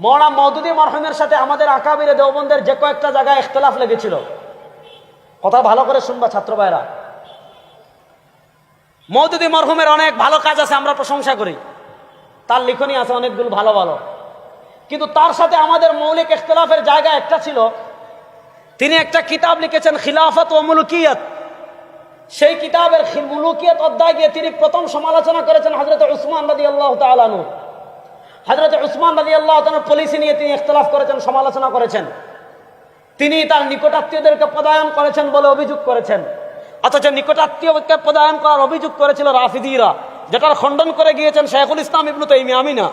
মৌলানা মৌদুদি মরহুমের সাথে আমাদের আকাবিরে দেওবন্দের যে কয়েকটা জায়গায় ইখতলাফ লেগেছিল। কথা ভালো করে শুনবা ছাত্র ভাইরা। মৌদুদি মরহুমের অনেক ভালো কাজ আছে, আমরা প্রশংসা করি। তার লিখনী আছে অনেকগুলো ভালো ভালো। কিন্তু তার সাথে আমাদের মৌলিক ইখতলাফের জায়গা একটা ছিল। তিনি একটা কিতাব লিখেছেন, খিলাফত ও মুলুকিয়ত। সেই কিতাবের মুলুকিয়ত অধ্যায় গিয়ে তিনি প্রথম সমালোচনা করেছেন হজরত উসমান রাদি আল্লাহ তালানু হজরত উসমান রাজি আল্লাহ পলিসি নিয়ে তিনি ইখতলাফ করেছেন, সমালোচনা করেছেন। তিনি তার নিকটাত্মীয়দেরকে পদায়ন করেছেন বলে অভিযোগ করেছেন। অথচ নিকটাত্মীয়কে পদায়ন করার অভিযোগ করেছিল রাফিদিরা, যেটার খণ্ডন করে গিয়েছেন শেখুল ইসলাম ইবনু তাইমি আমি না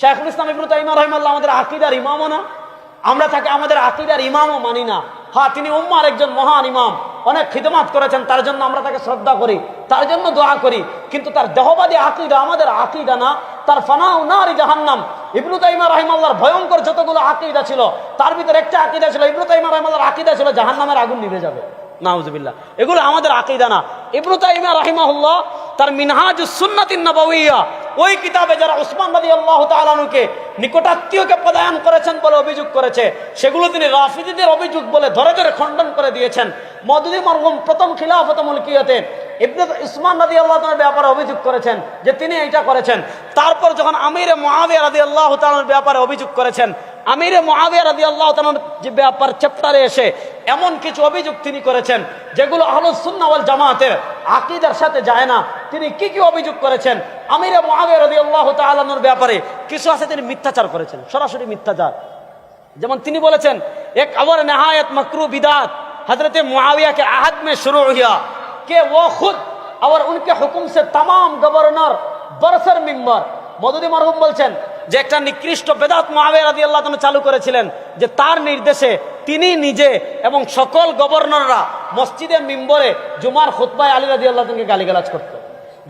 শেখুল ইসলাম ইবনু তাইমা রহমাল্লাহ আমাদের আকিদার ইমামও না। আমরা তাকে, আমাদের আকিদার ইমামও মানি না। হ্যাঁ তিনি উম্মার একজন মহান ইমাম। অনেক খিদমাত করেছেন, তার জন্য আমরা তাকে শ্রদ্ধা করি, তার জন্য দোয়া করি। কিন্তু তার দেহবাদী আকিদা আমাদের আকিদা না, তার ফানাও নারী জাহান্নাম। ইবনু তাইমা রহিমাল্লাহর ভয়ঙ্কর যতগুলো আকিদা ছিল, তার ভিতরে একটা আকিদা ছিল, ইবনু তাইমা রহিমাল্লাহর আকিদা ছিল, জাহান্নামের আগুন নিভে যাবে। নাউজুবিল্লাহ। এগুলো আমাদের আকিদা না। ইবনু তাইমা রাহিমাহুল্লাহ তার মিনহাজ সুন্নাতিন নবউইয়া ওই কিতাবে যারা উসমান আল্লাহ তালানুকে নিকটাত্মীয়কে পদায়ন করেছেন বলে অভিযোগ করেছে, সেগুলো তিনি রাফিদিদের অভিযোগ বলে ধরে ধরে খণ্ডন করে দিয়েছেন। মদুদি মরহুম প্রথম খিলাফত মুলকিয়তে ইবনে উসমান আল্লাহ তালের ব্যাপারে অভিযোগ করেছেন যে তিনি এটা করেছেন। তারপর যখন আমির আমিরে রাজি আল্লাহ তাআলার ব্যাপারে অভিযোগ করেছেন আমিরে মহাবিয়া রাজি আল্লাহ যে ব্যাপার চ্যাপ্টারে এসে এমন কিছু অভিযোগ তিনি করেছেন, যেগুলো আলোসুন্নাওয়াল জামাতের আকিদার সাথে যায় না। তিনি কি কি অভিযোগ করেছেন? আমিরে মহাবিয়া রাজি আল্লাহ তালানোর ব্যাপারে কিছু আছে তিনি মিথ্যাচার করেছেন, সরাসরি মিথ্যাচার। যেমন তিনি বলেছেন, এক আবার নেহায়ত মকরু বিদাত হজরত মহাবিয়াকে আহাদ মে শুরু হইয়া কে ও খুদ, আবার উনকে হুকুম সে তাম গভর্নর, বরসর মেম্বর। মদুদি মরহুম বলছেন যে একটা নিকৃষ্ট বেদাত মহাবের আদি আল্লাহ চালু করেছিলেন, যে তার নির্দেশে তিনি নিজে এবং সকল গভর্নররা মসজিদে মিম্বরে জুমার খুতবায় আলী রাদি আল্লাহ গালিগালাজ করতো।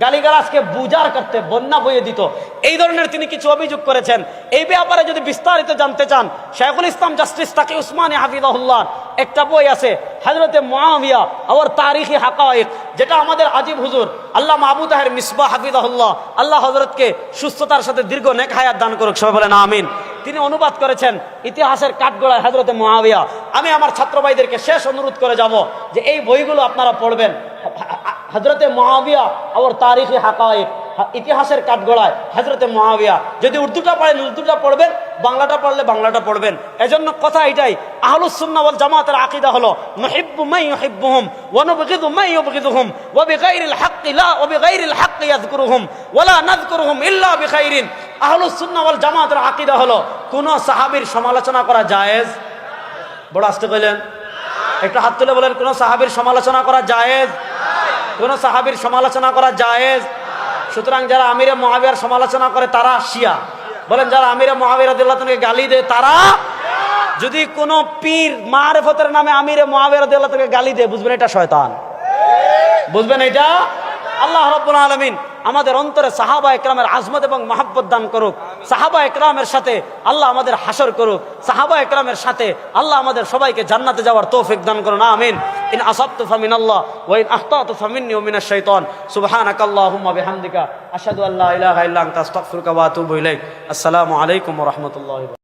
গালিগালাজকে বুজার করতে, বন্যা বইয়ে দিত। এই ধরনের তিনি কিছু অভিযোগ করেছেন। এই ব্যাপারে যদি বিস্তারিত জানতে চান, শেখুল ইসলাম জাস্টিস তাকে উসমানী হাফিজাহুল্লাহ একটা বই আছে হজরতে মুআবিয়া আবার তারিখি হাকায়েক, যেটা আমাদের আজিব হুজুর। আল্লাহ মাহবুদ তাহের মিসবা হাফিজাহুল্লাহ, আল্লাহ হজরতকে সুস্থতার সাথে দীর্ঘ নেক হায়াত দান করুক, সবাই বলেন আমিন। তিনি অনুবাদ করেছেন ইতিহাসের কাঠগড়ায় হজরতে মহাবিয়া আমি আমার ছাত্র ভাইদেরকে শেষ অনুরোধ করে যাব যে এই বইগুলো আপনারা পড়বেন। হজরতে মহাবিয়া আবার তারিখি হাকায়েক ইতিহাসের কাঠগড়ায় হজরতে মহাবিয়া যদি উর্দুটা পড়েন, উর্দুটা পড়বেন, বাংলাটা পড়লে বাংলাটা পড়বেন। এজন্য কথা এটাই আহলুসুন্নাহ ওয়াল জামাতের আকীদা হলো বিগাইরিল হাক্কি লা ইল্লা জামাতের আকীদা হলো, কোন সাহাবীর সমালোচনা করা জায়েজ? বড় আস্তে কইলেন। একটু হাত তুলে বলেন, কোন সাহাবীর সমালোচনা করা জায়েজ? কোন সাহাবীর সমালোচনা করা জায়েজ? সুতরাং যারা আমিরে মহাবিয়ার সমালোচনা করে, তারা শিয়া। বলেন, যারা আমিরে মহাবির আদিল্লাহকে গালি দেয়, তারা যদি কোনো পীর মারেফতের নামে আমিরে মহাবির আদিল্লাহকে গালি দেয়, বুঝবেন এটা শয়তান। বুঝবেন এটা? আল্লাহ রব্বুল আলমিন আমাদের অন্তরে সাহাবা একরামের আজমত এবং মাহাব্বত দান করুক। সাহাবা একরামের সাথে আল্লাহ আমাদের হাসর করুক। সাহাবা একরামের সাথে আল্লাহ আমাদের সবাইকে জান্নাতে যাওয়ার তৌফিক দান করুন। আমিন। ইন আসাবতু ফামিন আল্লাহ ওয়া ইন আখতাতু ফামিন্নি ওয়া মিনাশ শাইতান। সুবহানাকাল্লাহুম্মা বিহামদিকা। আশহাদু আল্লা ইলাহা ইল্লা আনতা। আস্তাগফিরুকা ওয়া আতুবু ইলাইক। আসসালামু আলাইকুম ওয়া রাহমাতুল্লাহি